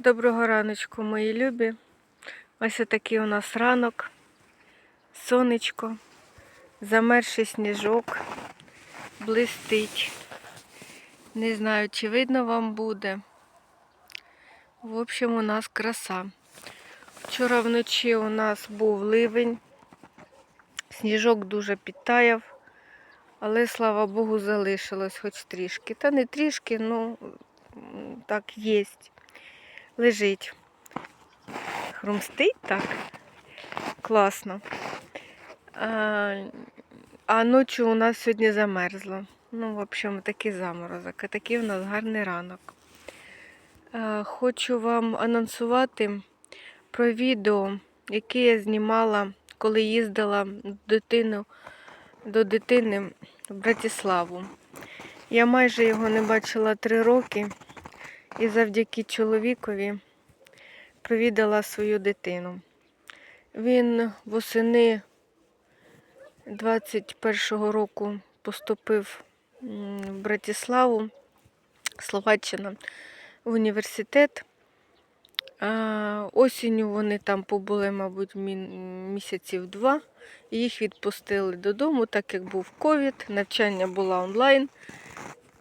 Доброго раночку, мої любі. Ось такий у нас ранок, сонечко, замерзший сніжок, блистить. Не знаю, чи видно вам буде. В общем, у нас краса. Вчора вночі у нас був ливень, сніжок дуже підтаяв, але слава Богу, залишилось хоч трішки. Та не трішки, ну так єсть. Лежить. Хрумстить так. Класно. А, а ночі у нас сьогодні замерзло. Ну, в общем, такий заморозок. І такий у нас гарний ранок. А, хочу вам анонсувати про відео, яке я знімала, коли їздила дитину, до дитини в Братиславу. Я майже його не бачила три роки і завдяки чоловікові провідала свою дитину. Він восени 21-го року поступив в Братиславу, Словаччина, в університет. Осінню вони там побули, мабуть, місяців два. І їх відпустили додому, так як був ковід, навчання було онлайн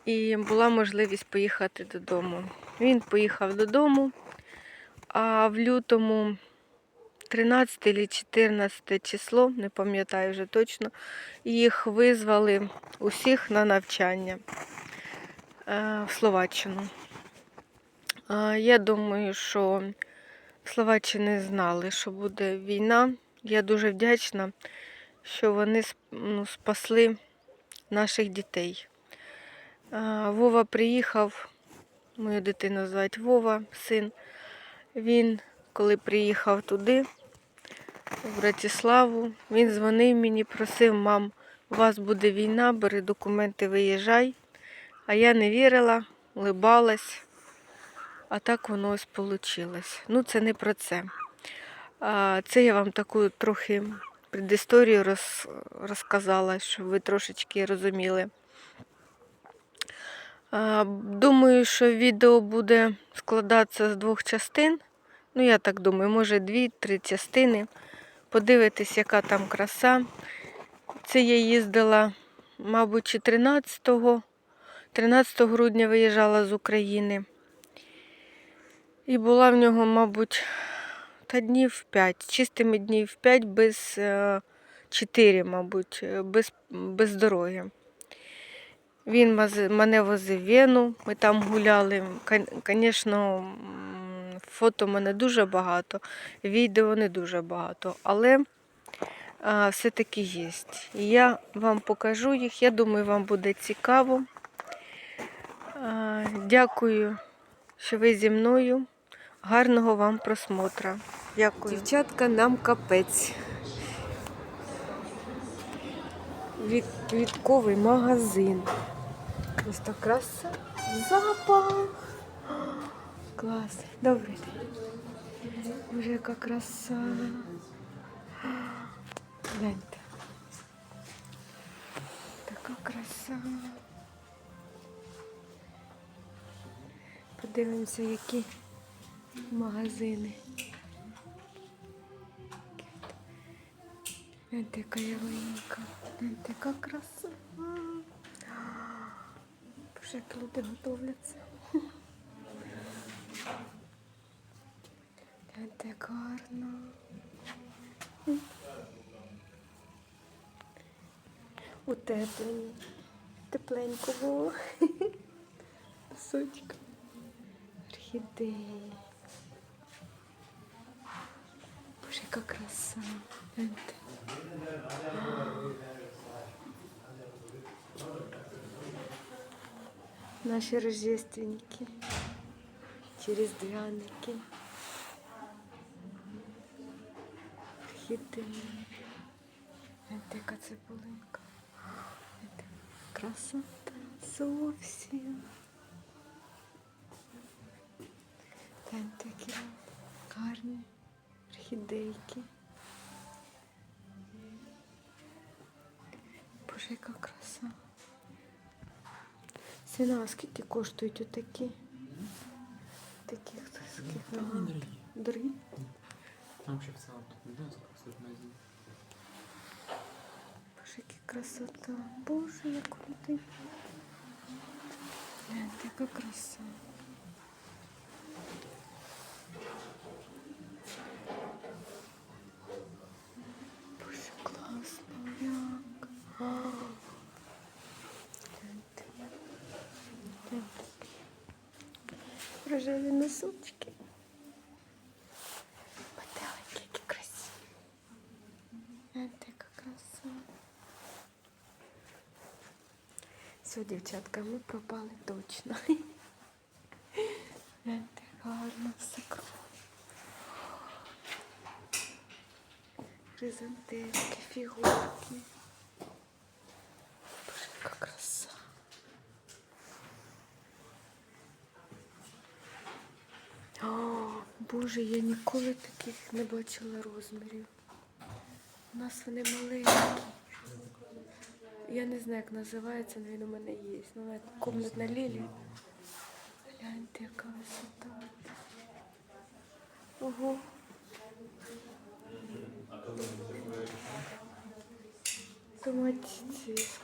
і була можливість поїхати додому. Він поїхав додому, а в лютому 13 чи 14 число, не пам'ятаю вже точно, їх визвали усіх на навчання е, в Словаччину. Я думаю, що в Словаччині знали, що буде війна. Я дуже вдячна, що вони ну, спасли наших дітей. Вова приїхав, мою дитину звати Вова, син. Він, коли приїхав туди, в Братиславу, він дзвонив мені, просив, мам, у вас буде війна, бери документи, виїжджай. А я не вірила, улибалась. А так воно ось вийшло. Ну, це не про це. Це я вам таку трохи предісторію роз, розказала, щоб ви трошечки розуміли. Думаю, що відео буде складатися з двох частин. Ну, я так думаю, може дві-три частини. Подивитись, яка там краса. Це я їздила, мабуть, 13, 13 грудня виїжджала з України. І була в нього, мабуть, та днів 5, чистими днів 5 без 4, мабуть, е, без, без дороги. Він мене возив Вену, ми там гуляли. Звісно, фото в мене дуже багато, відео не дуже багато, але все-таки є. Я вам покажу їх, я думаю, вам буде цікаво. Дякую, що ви зі мною. Гарного вам просмотра. Дякую. Дівчатка, нам капець. Від, квітковий магазин. Ось так краса. Запах. Клас. Добрий день. Боже, яка краса. Гляньте. Така краса. Подивимося, які магазини. Гляньте, яка ялинка. Гляньте, яка краса. Боже, як люди готовляться. Гляньте, гарно. Утеплені. Тепленько було. Сучка. Орхідеї. Боже, яка краса. Гляньте. Наші рождественники. Через двяники. Гляньте, яка цибулинка. Красота зовсім. Гляньте, які гарні орхідейки. Боже, яка краса. Сина, а скільки коштують отакі? Такі хтось таких Та дорогі. Дорогі? Там ще целом тут не знаю, сколько магазин. Боже, яка красота. Боже, як крутий. Гляньте, яка краса. Боже, класно, як. А. Гляньте. Гляньте. Рожеві носочки. Метелики, які красиві. Гляньте, яка краса. Все, дівчатка, ми пропали точно. Гляньте, гарно все круто. Хризантемки, фігурки. Боже, яка краса. О, Боже, я ніколи таких не бачила розмірів. У нас вони маленькі. Я не знаю, як називається, але він у мене є. Ну, вона комнатна лілія. Гляньте, яка висота. Ого. Томатициск.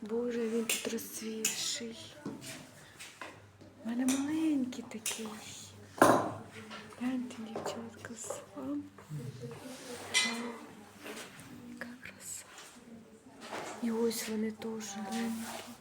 Боже, він тут розцвівший. У мене маленький такий. Гляньте, дівчатка, сам. Яка краса. І ось вони теж гляньте.